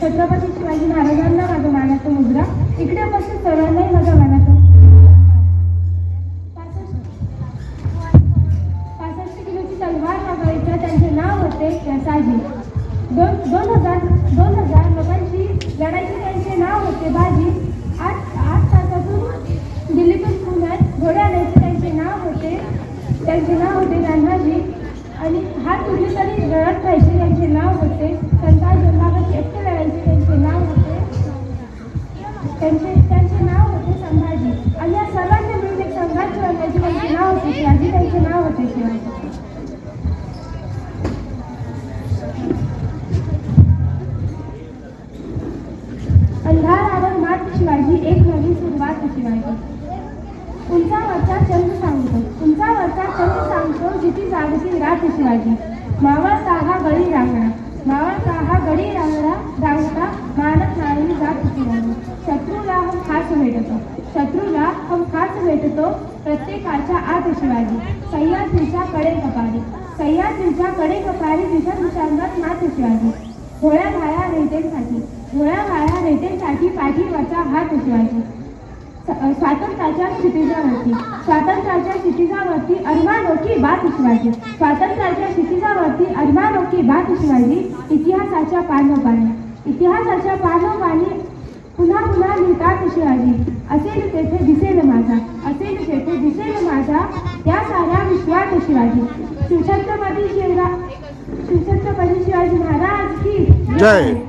छत्रपती शिवाजी महाराजांना माझा मानाचा मुजरा इकडे उपस्थित सर्वांनाही माझा मानाचा पासष्ट किलोची तलवार मागायचं त्यांचे नाव होते केसाजी दोन दोन हजार दोन हजार लोकांची लढाईचे त्यांचे नाव होते बाजी. आठ आठ तासातून दिल्लीतून पुण्यात घोडे आणायचे त्यांचे नाव होते. त्यांचे नाव होते गांधाजी. आणि हात तुटले तरी रडत पाहिजे त्यांचे नाव होते. संताज जन्मागत त्यांचे त्यांचे नाव होते संभाजी. आणि या सर्वांनी मिळून एक संघर्ष रंगाची त्यांचे नाव होते शिवाजी. त्यांचे नाव होते शिवाजी. अंधारावर मात शिवाजी एक नवीन सुरुवात शिवाजी. उंचावरचा चंद्र सांगतो. उंचावरचा चंद्र सांगतो जिथे जागती रात शिवाजी. मावळता हा गळी रांगणा. मावळता हा गळी रांगणा भेटतो शत्रूला हमखास भेटतो प्रत्येकाच्या आत शिवाजी सह्याद्रीच्या कडे कपारी सह्याद्रीच्या कडे कपारी दिशा दिशांगत नाथ शिवाजी घोळ्या भाया रेटेंसाठी. घोळ्या भाया रेटेंसाठी पाठीवरचा हात शिवाजी स्वातंत्र्याच्या क्षितिजावरती. स्वातंत्र्याच्या क्षितिजावरती अरमानोखी बात शिवाजी स्वातंत्र्याच्या क्षितिजावरती अरमानोखी बात शिवाजी इतिहासाच्या पानोपानी. इतिहासाच्या पानोपानी पुन्हा पुन्हा लिहितात शिवाजी दिसेल त्या साऱ्या विश्वात शिवाजी. शिवछत्रपती शिवरा शिवछत्रपती शिवाजी महाराज की जय.